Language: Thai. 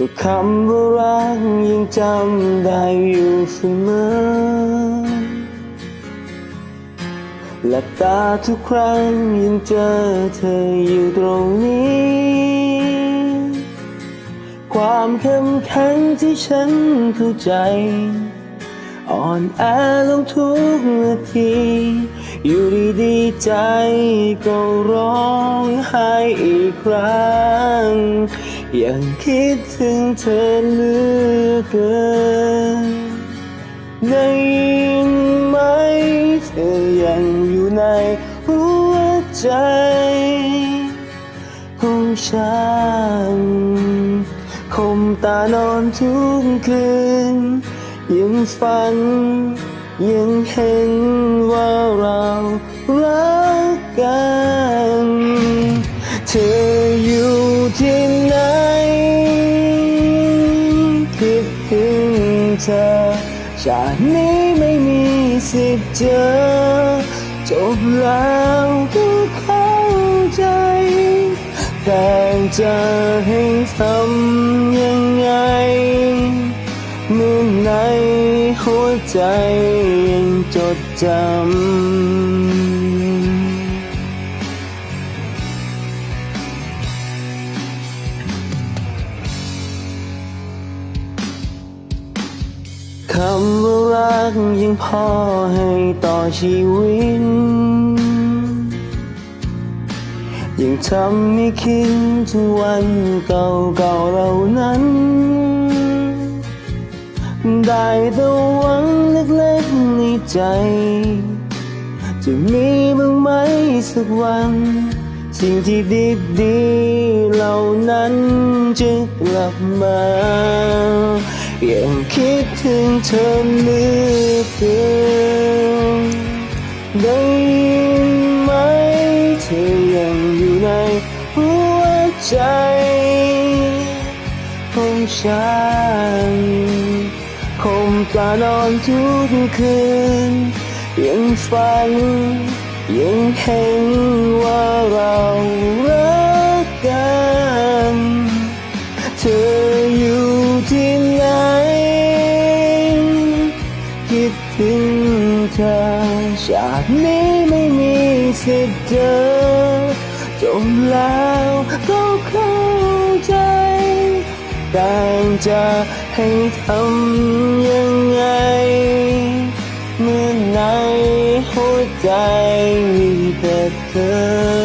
ก็คำว่ารักยังจำได้อยู่เสมอหลับตาทุกครั้งยังเจอเธออยู่ตรงนี้ ความเข้มแข็งที่ฉันเข้าใจ อ่อนแอลงทุกนาที อยู่ดีๆใจก็ร้องไห้อีกครั้ง ยังคิดถึงเธอเหลือเกินได้ยินไหมเธอยังอยู่ในหัวใจของฉันคมตานอนทุกคืน ยังฝัน ยังเห็นว่าเรารักกัน เธออยู่ที่ ธอ ชาตินี้ไม่มีสิทธิ์เจอ จบแล้วก็เข้าใจ แต่จะให้ทำยังไงเมื่อในหัวใจยังจดจำ คำว่ารักยังพอให้ต่อชีวิต ยังทำให้คิดถึงวันเก่าๆเรานั้น ได้แต่หวังเล็กๆในใจ จะมีบ้างไหมสักวัน สิ่งที่ดีๆเหล่านั้นจะกลับมา ยังคิดถึงเธอเหลือเกินได้ไหมเธอยังอยู่ในหัวใจของฉันคมตานอนทุกคืนยังฝันยังเห็น ที่เจอจบแล้วก็เข้าใจ แต่จะให้ทำยังไง เมื่อในหัวใจมีแต่เธอ